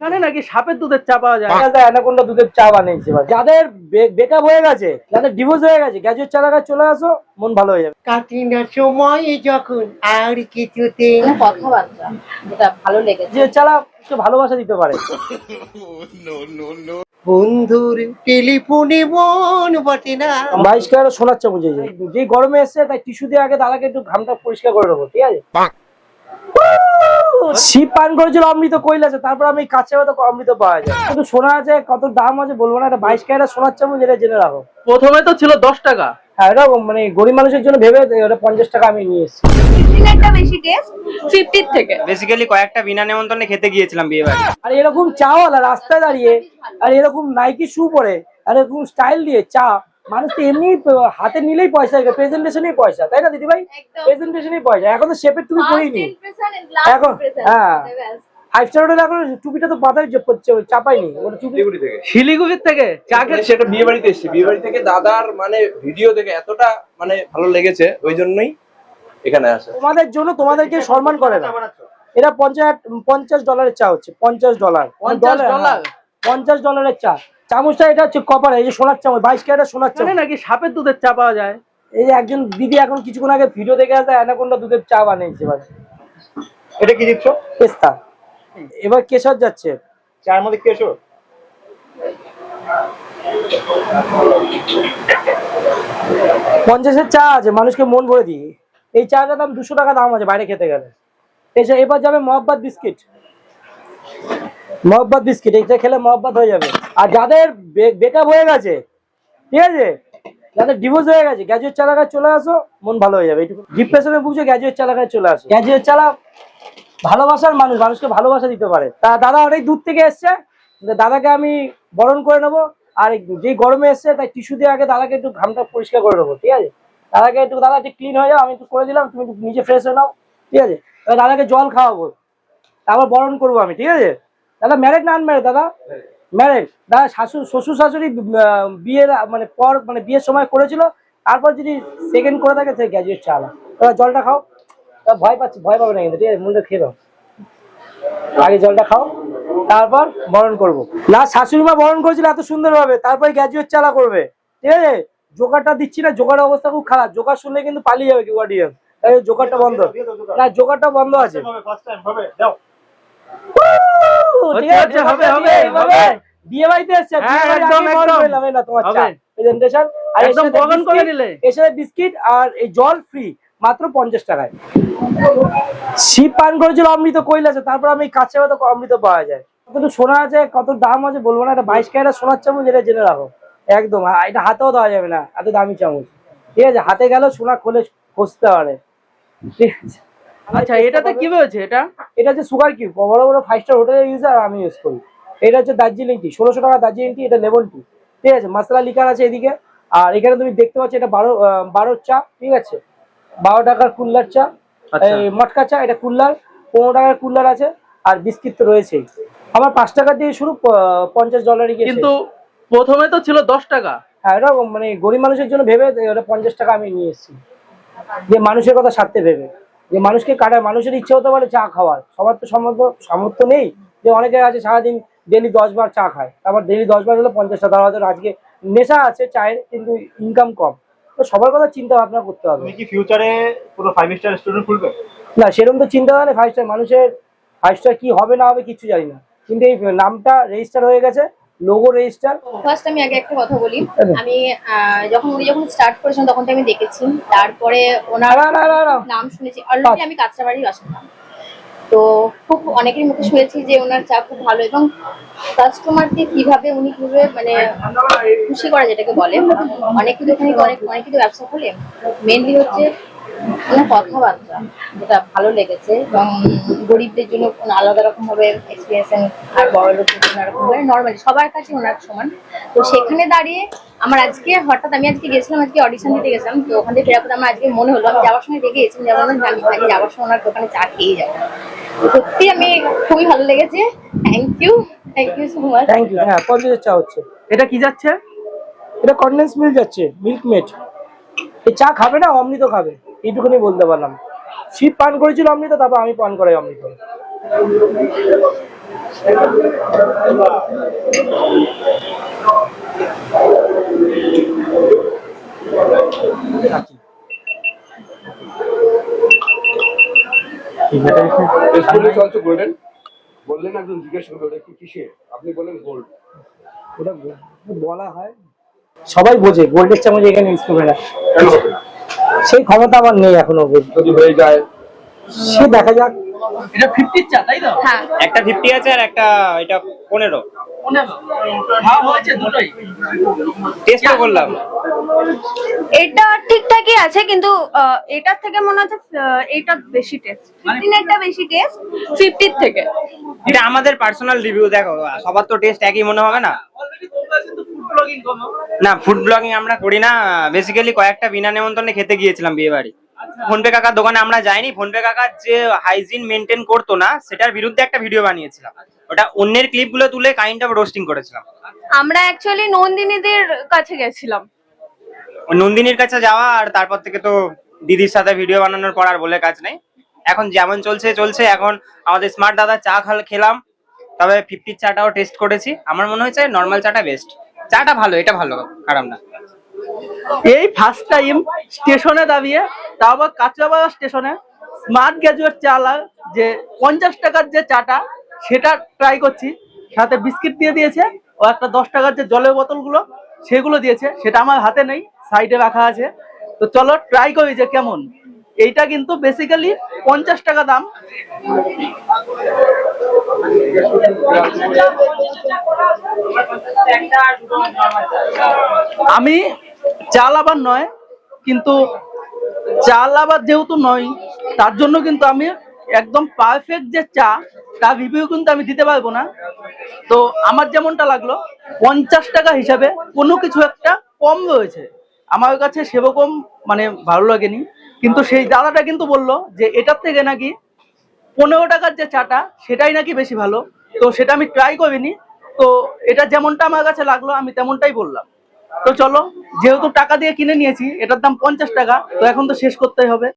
এখানে নাকি সাপের দুধের চা পাওয়া যায়। অ্যানাকোন্ডা দুধের চা বানিয়েছে যাদের বেকআপ হয়ে গেছে যাদের ডিভোর্স হয়ে গেছে গ্যাজুয়েট চা লাগায় চলে আসো মন ভালো হয়ে যাবে। কাটি না সময় যখন আর কিছুতে কথাবার্তা যেটা ভালো লেগেছে। যে চালা একটু ভালোবাসা দিতে পারে। বন্ধুর টেলিফোনে মন বটে না। বাইশ ক্যারেট সোনার চামচ যে। যেই গরমে এসছে তাই টিস্যু দিয়ে আগে দাদাকে একটু ঘামটা পরিষ্কার করে নেব ঠিক আছে? শিব পান করেছিল অমৃত আছে তারপর আমি কাছে অমৃত পাওয়া যায়। কিন্তু সোনা আছে কত দাম আছে বলব না এটা বাইশ ক্যারেট সোনার চামচ এটা জেনে রাখো। প্রথমে তো ছিল দশ টাকা। হ্যাঁ মানে গরিব মানুষের জন্য ভেবে ওটা পঞ্চাশ টাকা আমি নিয়ে এসেছি। বেশি টেস্ট ফিফটির থেকে। বেসিক্যালি কয়েকটা বিনা নেমন্তন্নে খেতে গিয়েছিলাম বিয়ে বাড়ি আর এরকম চাওয়ালা রাস্তায় দাঁড়িয়ে আর এরকম নাইকি শু পরে আর এরকম স্টাইল দিয়ে চা মানুষ তো এমনি হাতে নিলেই পয়সা প্রেজেন্টেশনই পয়সা তাই না দিদি ভাই একদম। প্রেজেন্টেশনই পয়সা। এখন তো শেপের টুপি পরিনি এখন হ্যাঁ। ফাইভ স্টার হোটেল এখন টুপিটা তো মাথায় চাপাইনি। ওটা শিলিগুড়ি থেকে। শিলিগুড়ির থেকে? চা সেটা বিয়ে বাড়িতে এসেছি। বিয়ে বাড়ি থেকে দাদার মানে ভিডিও দেখে এতটা মানে ভালো লেগেছে ওই জন্যই এখানে আসা। তোমাদের জন্য তোমাদেরকে সম্মান করে না। এটা পঞ্চাশ পঞ্চাশ ডলারের চা হচ্ছে পঞ্চাশ ডলার পঞ্চাশ হ্যাঁ। ডলার? পঞ্চাশ ডলারের চা। চামচটা এটা হচ্ছে কপার এই যে সোনার চামচ বাইশ ক্যারেটের সোনার এখানে চামচ। নাকি সাপের দুধের চা পাওয়া যায়? এই যে একজন দিদি এখন কিছুক্ষণ আগে ভিডিও দেখে আসে অ্যানাকোন্ডা দুধের চা বানিয়েছে এবার এটা কি দিচ্ছ? পেস্তা। এবার কেশর যাচ্ছে। চার মধ্যে কেশর? পঞ্চাশের চা আছে মানুষকে মন ভরে দিই এই চাটার দাম দুশো টাকা দাম আছে বাইরে খেতে গেলে। এসে এবার যাবে মহব্বত বিস্কিট। মহব্বত বিস্কিট এইটা খেলে মহব্বত হয়ে যাবে। আর যাদের বেকআপ হয়ে গেছে, ঠিক আছে? যাদের ডিভোর্স হয়ে গেছে, গ্যাজুয়েট চালাকায় চলে আসো, মন ভালো হয়ে যাবে। এইটুকু ডিপ্রেশনে বুঝছ গ্যাজুয়েট চালাকায় চলে আসো। গ্যাজুয়েট চালা ভালোবাসার মানুষ, মানুষকে ভালোবাসা দিতে পারে। তা দাদা অনেক দূর থেকে এসছে দাদাকে আমি বরণ করে নেব। আর যেই গরমে এসছে, তাই টিস্যু দিয়ে আগে দাদাকে একটু ঘামটা পরিষ্কার করে নেব, ঠিক আছে? দাদাকে একটু দাদা একটু ক্লিন হয়ে যাও, আমি একটু করে দিলাম, তুমি একটু নিজে ফ্রেশ হয়ে নাও, ঠিক আছে? দাদাকে জল খাওয়াবো। তারপর বরণ করব আমি, ঠিক আছে? দাদা ম্যারেড না আনম্যারেড দাদা? ম্যারেড দাদা শাশুড় শ্বশুর শাশুড়ি বিয়ের মানে পর মানে বিয়ের সময় করেছিল তারপর যদি সেকেন্ড করে থাকে সে গ্র্যাজুয়েট চালা। এবার জলটা খাও। ভয় পাচ্ছি ভয় পাবে না কিন্তু ঠিক আছে? মুখটা খেয়ে দাও আগে জলটা খাও তারপর বরণ করব। না শাশুড়ি মা বরণ করেছিল এত সুন্দরভাবে তারপরে গ্র্যাজুয়েট চালা করবে। ঠিক আছে? জোগাড়টা দিচ্ছি না জোকারের অবস্থা খুব খারাপ। জোগাড় শুনলে কিন্তু পালিয়ে যাবে কেউ অডিয়েন্স জোকারটা বন্ধ। না জোকারটা বন্ধ আছে। ঠিক আছে, হবে, হবে, হবে। বিয়ে বাড়িতে এসছে হ্যাঁ, বিয়ে বাড়ির একদম, একদম। করলাম, এই তোমার চা প্রেজেন্টেশন আর একদম সাথে করে বিস্কিট, নিলে। এর সাথে বিস্কিট আর এই জল ফ্রি মাত্র পঞ্চাশ টাকায়। শিব পান করেছিল অমৃত কইল আছে তারপর আমি কাছে তো অমৃত পাওয়া যায়। কত সোনা আছে কত দাম আছে বলব না এটা বাইশ ক্যারেট সোনার চামচ এটা জেনে রাখো। একদম আর এটা হাতেও দেওয়া যাবে না এত দামি চামচ। ঠিক আছে হাতে গেলেও সোনা খোলে খসতে পারে। ঠিক আছে। আচ্ছা এটাতে কি হয়েছে এটা? এটা হচ্ছে সুগার কিউব বড় বড় ফাইভ স্টার হোটেলের ইউজার আমি ইউজ করি। এটা হচ্ছে দার্জিলিং টি ষোলোশো টাকা দার্জিলিং টি এটা লেমন টি ঠিক আছে মশলা লিকার আছে এদিকে। আর এখানে তুমি দেখতে পাচ্ছ এটা বারো বারোর চা ঠিক আছে? বারো টাকার কুল্লার চা। আচ্ছা। এই মটকা চা এটা কুল্লার। পনেরো টাকার কুল্লার আছে আর বিস্কিট তো রয়েছেই। আমার পাঁচ টাকা দিয়ে শুরু পঞ্চাশ ডলারই কিন্তু প্রথমে তো ছিল দশ টাকা। হ্যাঁ এটা মানে গরিব মানুষের জন্য ভেবে ওটা পঞ্চাশ টাকা আমি নিয়ে এসেছি। যে মানুষের কথা সারতে ভেবে। যে মানুষকে কাটায় মানুষের ইচ্ছে হতে পারে চা খাওয়ার। সবার তো সামর্থ্য সামর্থ্য নেই যে অনেকে আছে সারাদিন ডেলি দশ বার চা খায়। তারপর ডেলি দশ বার হলে পঞ্চাশ টাকা হয়তো আজকে নেশা আছে চায়ের কিন্তু ইনকাম কম। তো সবার কথা চিন্তা ভাবনা করতে হবে। কি ফিউচারে পুরো ফাইভ স্টার রেস্টুরেন্ট খুলবে? না সেরকম তো চিন্তা ভাবনা ফাইভ স্টার মানুষের ফাইভ স্টার কি হবে না হবে কিছু জানি না। কিন্তু এই নামটা রেজিস্টার হয়ে গেছে। লোগো রেজিস্টার ফার্স্ট আমি আগে একটা কথা বলি। আমি যখন উনি যখন স্টার্ট করেছেন তখন তো আমি দেখেছি। তারপরে ওনার। নাম শুনেছি। অলরেডি আমি কাঁচরাবাড়ির বাসিন্দা। তো খুব অনেকের মুখে শুনেছি যে ওনার চা খুব ভালো এবং কাস্টমারকে কীভাবে উনি কীভাবে মানে খুশি করা যেটাকে বলে অনেক কিন্তু অনেক অনেক কিন্তু ব্যবসা খোলে মেনলি হচ্ছে ওনার কথাবার্তা যেটা ভালো লেগেছে এবং গরিবদের জন্য কোনো আলাদা রকম ভাবে এক্সপিরিয়েন্স আর বড় লোকদের জন্য ভাবে নর্মালি সবার কাছে ওনার সমান। তো সেখানে দাঁড়িয়ে আমার আজকে হঠাৎ আমি আজকে গেছিলাম, আজকে অডিশন দিতে গেছিলাম, তো ওখান থেকে ফেরার পর আমার আজকে মনে হলো আমি যাওয়ার সময় দেখে গেছিলাম যেমন আমি আজকে যাওয়ার সময় ওনার দোকানে চা খেয়ে যাব। সত্যি আমি খুবই ভালো লেগেছে। Thank you thank you so much thank you হ্যাঁ পঞ্চাশের চা হচ্ছে। এটা কি যাচ্ছে? এটা কনডেন্স মিল্ক যাচ্ছে মিল্ক মেট এই চা খাবে না, অমৃত খাবে। এইটুকুনি বলতে পারলাম। শিব পান করেছিল অমৃত তারপর আমি পান করাই অমৃত। গোল্ডেন বললেন একজন জিজ্ঞেস করবে ওটা কি কিসে আপনি গোল্ড ওটা বলা হয়। সবাই বোঝে গোল্ডের চামচ এখানে ইউজ করবে না? সেই ক্ষমতা আমার নেই এখনও যদি হয়ে যায় সে দেখা যাক। এটা ফিফটির চা তাই তো? হ্যাঁ। একটা ফিফটি আছে আর একটা এটা পনেরো। পনেরো। হ্যাঁ হয়েছে দুটোই। টেস্টও করলাম। এটা ঠিকঠাকই আছে কিন্তু আহ, এটার থেকে মনে হচ্ছে এটা বেশি টেস্ট ফিফটিনেরটা বেশি টেস্ট ফিফটির থেকে। এটা আমাদের পার্সোনাল রিভিউ দেখো সবার তো টেস্ট একই মনে হবে না অলরেডি তোমরা কিন্তু ফুড ব্লগিং করো না ফুড ব্লগিং আমরা করি না। বেসিক্যালি কয়েকটা বিনা নেমন্তন্নে খেতে গিয়েছিলাম বিয়ে বাড়ি। ফোনপে কাকার দোকানে আমরা যাইনি। ফোনপে কাকার যে হাইজিন মেনটেন করতো না সেটার বিরুদ্ধে একটা ভিডিও বানিয়েছিলাম। ওটা অন্যের ক্লিপগুলো তুলে কাইন্ড অফ রোস্টিং করেছিলাম। আমরা অ্যাকচুয়ালি নন্দিনীদের কাছে গেছিলাম। নন্দিনীর কাছে যাওয়া আর তারপর থেকে তো দিদির সাথে ভিডিও বানানোর পর আর বলে কাজ নেই। এখন যেমন চলছে চলছে। এখন আমাদের স্মার্ট দাদা চা খাল খেলাম। তবে ফিফটির চাটাও টেস্ট করেছি। আমার মনে হয়েছে নর্মাল চাটা বেস্ট চাটা ভালো, এটা ভালো, খারাপ না। এই ফার্স্ট টাইম স্টেশনে দাঁড়িয়ে, তাও আবার কাঁচরাপাড়া স্টেশনে স্মার্ট গ্যাজুয়েট চালা যে পঞ্চাশ টাকার যে চাটা, সেটা ট্রাই করছি। সাথে বিস্কিট দিয়ে দিয়েছে, ও একটা দশ টাকার যে জলের বোতলগুলো, সেগুলো দিয়েছে, সেটা আমার হাতে নেই সাইডে রাখা আছে। তো চলো ট্রাই করি যে কেমন। এইটা কিন্তু বেসিক্যালি পঞ্চাশ টাকা দাম। আমি চাল আবার নয়, কিন্তু চাল আবার যেহেতু নয়, তার জন্য কিন্তু আমি একদম পারফেক্ট যে চা, তার রিভিউ কিন্তু আমি দিতে পারব না। তো আমার যেমনটা লাগল, পঞ্চাশ টাকা হিসাবে কোনো কিছু একটা কম রয়েছে। আমার কাছে সেরকম মানে ভালো লাগেনি, কিন্তু সেই দাদাটা কিন্তু বলল যে এটার থেকে নাকি পনেরো টাকার যে চাটা, সেটাই নাকি বেশি ভালো। তো সেটা আমি ট্রাই করিনি তো এটা যেমনটা আমার কাছে লাগল, আমি তেমনটাই বললাম। তো চলো, যেহেতু টাকা দিয়ে কিনে নিয়েছি, এটার দাম পঞ্চাশ টাকা, তো এখন তো শেষ করতেই হবে।